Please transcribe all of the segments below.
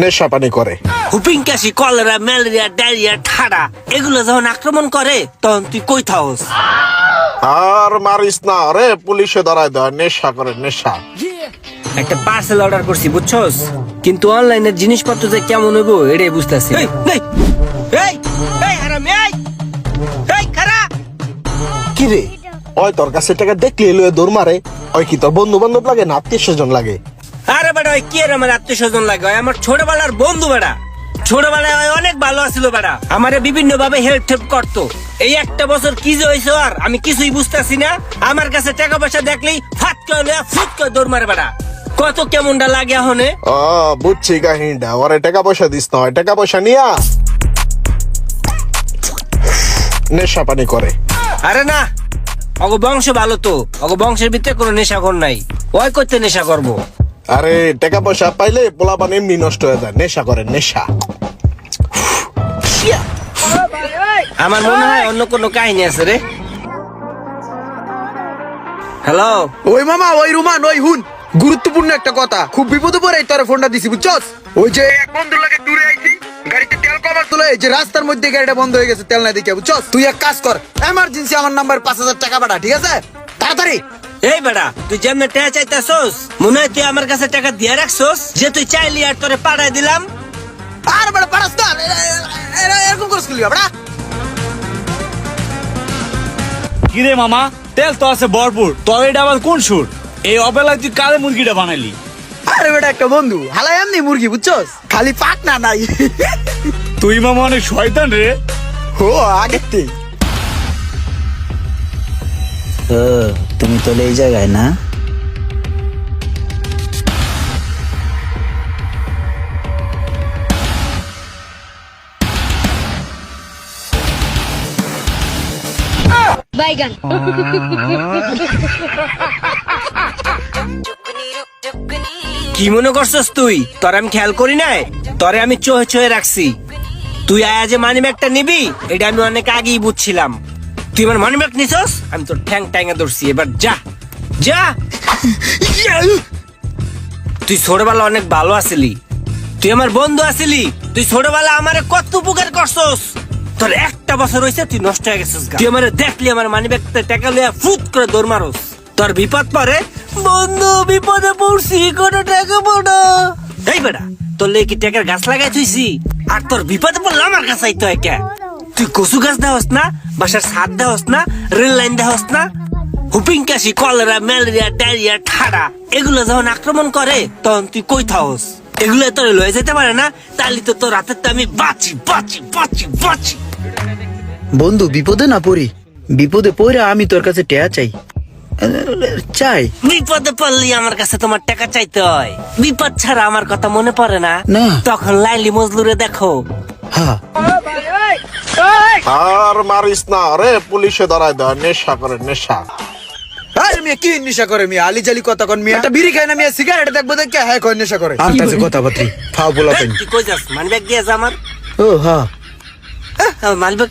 নেশা পানি করে। হুপিং কাশি কলেরা ম্যালেরিয়া ডায়রিয়া ঠাডা এগুলো যখন আক্রমণ করে তখন তুই কই থাকস? আর মারিস না রে পুলিশে ধরায় দেয় নেশা করে নেশা। একটা পার্সেল অর্ডার করছি বুঝছস? কিন্তু অনলাইনের জিনিসপত্র যে কেমন হইব এটাই বুঝতেছি এই এই এই এই হারামি এই। এই খারা। কি রে? ওই তোর কাছে টাকা দেখলে লয়ে দৌড় মারে। ওই কি তোর বন্ধু বান্ধব লাগে না আত্মীয় স্বজন লাগে? আরে বেটা ওই কি আর আমার আত্মীয় স্বজন লাগে? ওই আমার ছোটবেলার বন্ধু বেটা। ছোটবেলায় ওই অনেক ভালো আছিল বেটা। আমারে বিভিন্ন ভাবে হেল্প করতো। এই একটা বছর কি যে হয়েছে আর আমি কিছুই বুঝতেছি না। আমার কাছে টাকা পয়সা দেখলেই করে লইয়া ফুট করে দৌড় মারে বেটা। কত কেমনটা লাগে এখনে ও বুঝছি কাহিনীটা। ওরে টাকা পয়সা দিস না টাকা পয়সা নিয়া নেশা পানি করে। আরে না অগ বংশ ভালো তো। অগ বংশের ভিতরে কোনো নেশাখর নাই। ওই করতে নেশা করব। আরে টাকা পয়সা পাইলে পোলা পানি এমনি নষ্ট হয়ে যায়। নেশা করে নেশা। আমার মনে হয় অন্য কোনো কাহিনী আছে রে। হ্যালো? ওই মামা ওই রুমান ওই হুন। গুরুত্বপূর্ণ একটা কথা। খুব বিপদে পড়ে তোর ফোনটা দিছি বুঝছস? ওই যে এক বন্ধুর লাগে দূরে আইছি গাড়িতে তেল কমার তুলে এই যে রাস্তার মধ্যে গাড়িটা বন্ধ হয়ে গেছে তেল না দেখে বুঝছস? তুই এক কাজ কর এমার্জেন্সি আমার নাম্বার পাঁচ হাজার টাকা পাঠা ঠিক আছে? তাড়াতাড়ি। এই বেড়া তুই যেমন টাকা চাইতেছস মনে হয় তুই আমার কাছে টাকা দিয়ে রাখছস যে তুই চাইলি আর তোরে পাঠাই দিলাম। আর বড় পারাস না। এরকম করছিস কি বড়া? কিরে মামা তেল তো আছে ভরপুর তোর এটা আবার কোন সুর? এই অবেলায় তুই কালে মুরগিটা বানাইলি? আরে বেটা একটা বন্ধু হালাই এমনি মুরগি বুঝছস? খালি পাক না নাই। তুই মামা অনেক শয়তান রে। ও আগেতে ও তুমি তো এই জায়গায় না? বাইগান। কি মনে করছস তুই? তোর আমি খেয়াল করি নাই? তোরে আমি চোহে চোহে রাখছি। তুই আয়া যে মানি ব্যাগটা নিবি এটা আমি অনেক আগেই বুঝছিলাম। তুই আমার মানি ব্যাগ নিছস? আমি তোর ঠ্যাং ট্যাঙে ধরছি, এবার যা। যা! তুই ছোটবেলা অনেক ভালো আছিলি। তুই আমার বন্ধু আছিলি। তুই ছোটবেলা আমারে কত উপকার করছস। তোর একটা বছর হয়েছে তুই নষ্ট হয়ে গেছিস তুই আমারে দেখলি, আমার মানি ব্যাগটা টাকা লইয়া ফুট করে দৌড় মারস। তোর বিপদ পরে, বন্ধু, বিপদে পড়ছি, কোনো টাকা পড়ো এই বেটা, তোর লেগে কি টাকার গাছ লাগাই থুইছি? আর তোর বিপদে পড়লে আমার কাছে আইতো একা। তুই কচু গাছ দেওয়াস না বাসার ছাদ দেওয়াস না রেল লাইন দেওয়াস না? হুপিং কাশি কলেরা ম্যালেরিয়া ডায়রিয়া ঠাডা এগুলো যখন আক্রমণ করে তখন তুই কই থাকস? এগুলো তোর লয়ে যেতে পারে না তাহলে তো তোর রাতের তো আমি বাঁচি বাঁচি বাঁচি বাঁচি। বন্ধু বিপদে না পড়ি। বিপদে পড়ে আমি তোর কাছে টেয়া চাই। চাই। বিপদে পড়লি আমার কাছে তোমার টাকা চাইতে হয়। বিপদ ছাড়া আমার কথা মনে পড়ে না। না। তখন লাইলি মজলুরে দেখো। হ্যাঁ আর মারিস না রে পুলিশে ধরায় দেয় নেশা করে নেশা। আরে মিয়া কি নেশা করে মিয়া? আলি জালি কথা কন মিয়া। একটা বিড়ি খায় না মিয়া সিগারেট দেখব দেখে হ্যাঁ নেশা করে। আর কাছে কথা বাত্রি ফাও বলা এই, তুই কই যাস দিয়ে যা আমার। ও হ্যাঁ।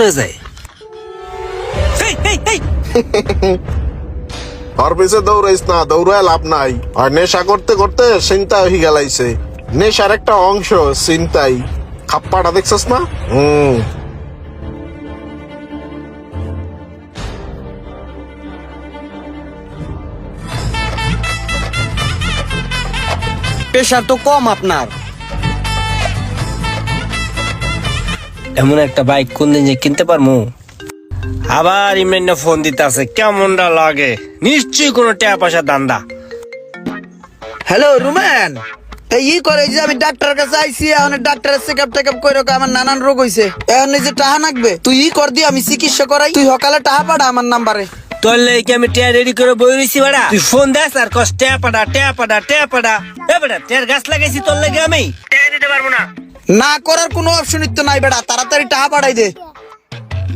লয়ে যায়। এই, এই, এই, ওর পিছে দৌড়াইস না দৌড়ায় লাভ নাই। আর নেশা করতে করতে চিন্তা হয়ে গেলাইছে। নেশার একটা অংশ চিন্তাই খাপ্পাটা দেখছস না? হুম। প্রেশার তো কম আপনার। এমন একটা বাইক কোন দিন যে কিনতে পারমু? আবার ইমরান ফোন দিতে আছে কেমনটা লাগে? নিশ্চয়ই কোনো টাকা পয়সা দান্দা। হ্যালো রুমেন এই ই করে যে আমি ডাক্তার কাছে আইছি এখন ডাক্তারের চেকআপ টেকআপ করে আমার নানান রোগ হইছে। এখন যে টাহা নাকবে তুই ই কর দি আমি চিকিৎসা করাই। তুই সকালে টাহা পাঠা আমার নাম্বারে। তোর লেগে আমি টিয়া রেডি করে বই রইছি বাড়া। তুই ফোন দেস আর কস টিয়া পাডা টিয়া পাডা টিয়া পাডা। এ বেটা টিয়ার গাছ লাগাইছি তোর লেগে আমি। টিয়া দিতে পারব না। না করার কোনো অপশন তো নাই বেটা তাড়াতাড়ি পাঠাই দে।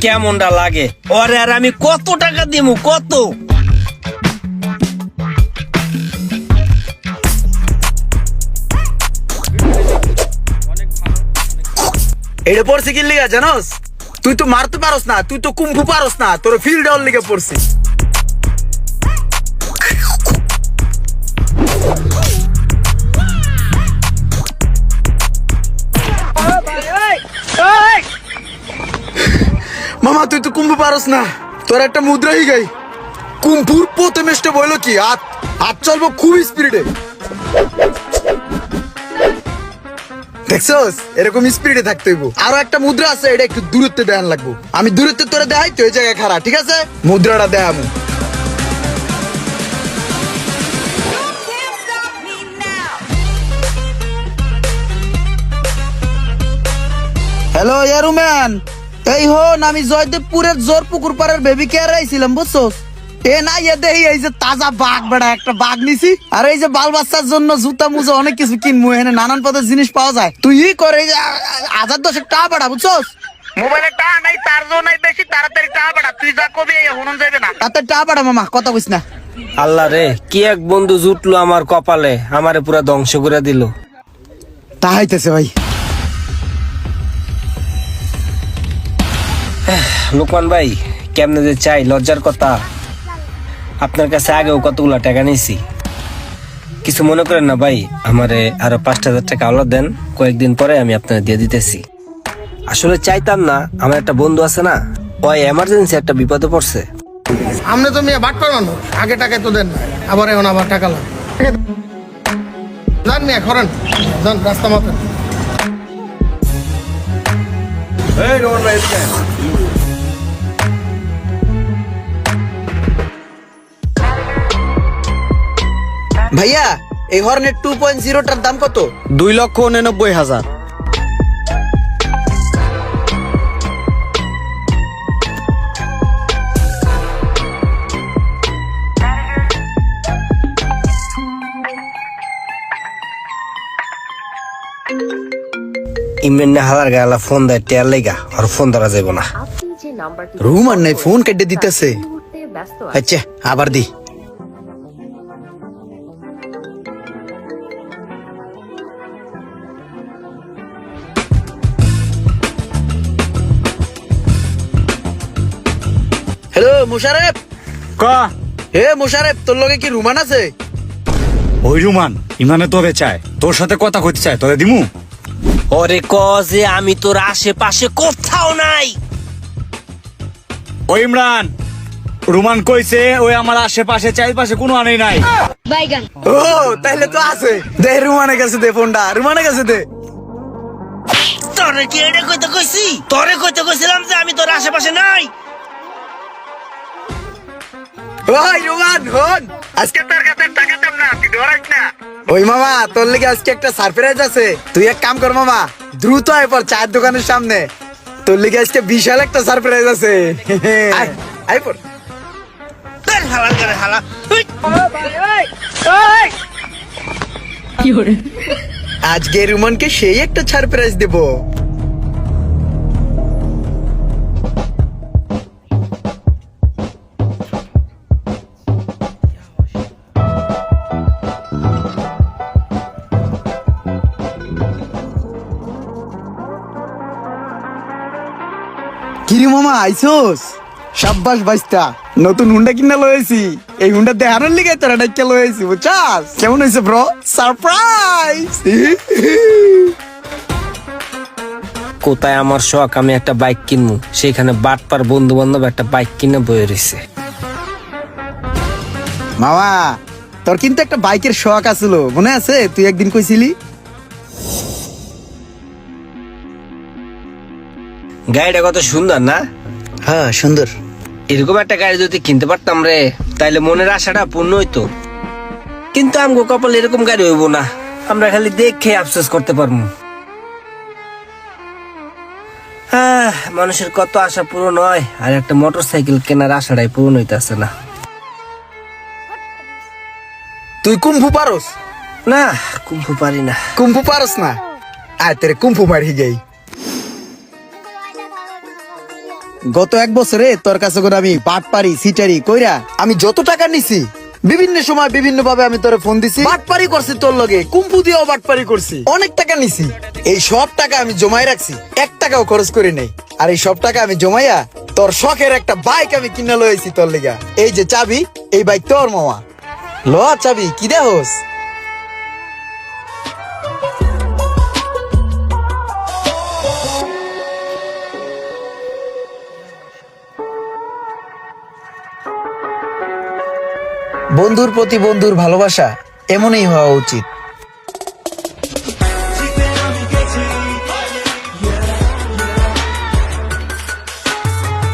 কেমনটা লাগে? ওরে আর আমি কত টাকা দিমু কত? এটা পড়ছে কি লিগা জানোস? তুই তো মারতে পারস না, তুই তো কুম্ফু পারস না, তোর ফিল্ড অল লিগে পড়ছিস মামা, তুই তো কুম্ভ পারস না, তোর একটা মুদ্রা হয়ে গাই কুম্ফুর প্রথমে বলল কি? হাত হাত চলবো খুব স্পিডে দেখছস? এরকম স্পিডে থাকতে হইব। আরও একটা মুদ্রা আছে, এটা একটু দূরত্বে লাগবো। আমি দূরত্বে তোরে দেখাই ওই জায়গায় ঠিক আছে? মুদ্রাটা. হ্যালো ইয়ারুম্যান এই হন, আমি জয়দেবপুরের জোর পুকুর পাড়ের বেবি কেয়ার আইছিলাম বুঝছ এ না ইয়ে দেহি এই যে তাজা বাঘ বেড়া একটা বাঘ নিছি। আর এই যে বাল বাচ্চার জন্য জুতা মুজা অনেক কিছু কিনবো এখানে নানান পদের জিনিস পাওয়া যায়। তুই ই করে এই যে আ- আ- হাজার দশেক টাকা পাঠা বুঝছস? মোবাইলে টাকা নাই তার জন্য বেশি তাড়াতাড়ি টাকা পাঠা তুই যা কবি হনুন যাবে না। তাতে টাকা পাঠা মামা কথা কইস না। আল্লাহ রে কি এক বন্ধু জুটলো আমার কপালে আমারে পুরা ধ্বংস করে দিল। তাহাইতেছে ভাই। লোকমান ভাই কেমনে যে চাই লজ্জার কথা। আপনার কাছে আগেও কতগুলা টাকা নিয়েছি? কিছু মনে করেন না ভাই আমারে আরও পাঁচটা হাজার টাকা আলো দেন কয়েকদিন পরে আমি আপনার দিয়ে দিতেছি। আসলে চাইতাম না আমার একটা বন্ধু আছে না ওই এমার্জেন্সি একটা বিপদে পড়ছে। আপনি তো মেয়ে বাট করানো আগে টাকা তো দেন আবার এখন আবার টাকা লাগ যান মেয়ে করেন যান রাস্তা মাপেন। ভাইয়া এই হর্নের টু পয়েন্ট জিরোটার দাম কত? দুই লক্ষ উননব্বই হাজার। ইমরান হালার গালা ফোন দেয় টেয়ার লেগা আর ফোন ধরা যাইব না। আপনি যে নাম্বারটি রুম আর নাই ফোন কেটে দিতেছে। এই মুহূর্তে ব্যস্ত আছে আচ্ছা আবার দি। মুশারেফ। ক? হে মুশারেফ তোর লগে কি রুমান আছে? ওই রুমান ইমানে তোরে চায় তোর সাথে কথা কইতে চায় তোরে দিমু? ওরে ক যে আমি তোর আশেপাশে কোথাও নাই। ওই ইমরান রুমান কইছে ওই আমার আশেপাশে চারিপাশে কোনো আনেই নাই। ও তাইলে তো আছে। দে রুমানের কাছে দে ফোনটা রুমানের কাছে দে। তোরে কি এটা কইতে কইছি? তোরে কইতে কইছিলাম যে আমি তোর আশেপাশে নাই। ওই রুমান হন। আজকে তোর কাছে টাকা দেব না তুই ডরাইস না। ওই মামা তোর লেগে আজকে একটা সারপ্রাইজ আছে। তুই এক কাম কর মামা দ্রুত আয় পর চায়ের দোকানের সামনে। তোর লেগে আজকে বিশাল একটা সারপ্রাইজ আছে। আয়, আয় পর। তোর করে হালা। আজকে রুমানকে সেই একটা সারপ্রাইজ দেব। মামা আইসোস। সাব্বাস বাইস্তা নতুন হুন্ডা কিনা লয়েছি এই হুন্ডা দেখানোর লিগে তোরা ডাইকা লয়েছি বুঝছাস? কেমন হয়েছে ব্রো? সারপ্রাইজ! কোথায় আমার শখ? আমি একটা বাইক কিনবো। সেখানে বাটপার বন্ধু বান্ধব একটা বাইক কিনে বয়ে রয়েছে মামা তোর কিন্তু একটা বাইকের শখ আছিল মনে আছে? তুই একদিন কইছিলি? গাড়িটা কত সুন্দর না? হ্যাঁ সুন্দর। এরকম একটা গাড়ি যদি কিনতে পারতাম রে তাইলে মনের আশাটা পূর্ণ হইতো। কিন্তু আমগো কপাল এরকম গাড়ি হইব না। আমরা খালি দেখে আফসোস করতে পারব। মানুষের কত আশা পূরণ হয় আর একটা মোটর সাইকেল কেনার আশাটাই পূরণ হইতেছে না। তুই কুম্ফু পারস? না কুম্ভু পারি না। কুম্ফু পারস না? আয় তেরে কুম্ফু মারি যাই গত এক বছরে তোর কাছে আমি পাট পারি সিটারি কইরা আমি যত টাকা নিছি, বিভিন্ন সময় বিভিন্ন ভাবে আমি তোরে ফোন দিছি। বাটপারি করছি তোর লগে কুম্ফু দিয়েও বাটপারি করছি। অনেক টাকা নিছি। এই সব টাকা আমি জমাই রাখছি, এক টাকাও খরচ করি নাই। আর এই সব টাকা আমি জমাইয়া তোর শখের একটা বাইক আমি কিনে লয়েছি তোর লেগা। এই যে চাবি, এই বাইক তোর মামা। ল চাবি, কি দেহস? বন্ধুর প্রতি বন্ধুর ভালোবাসা এমনই হওয়া উচিত।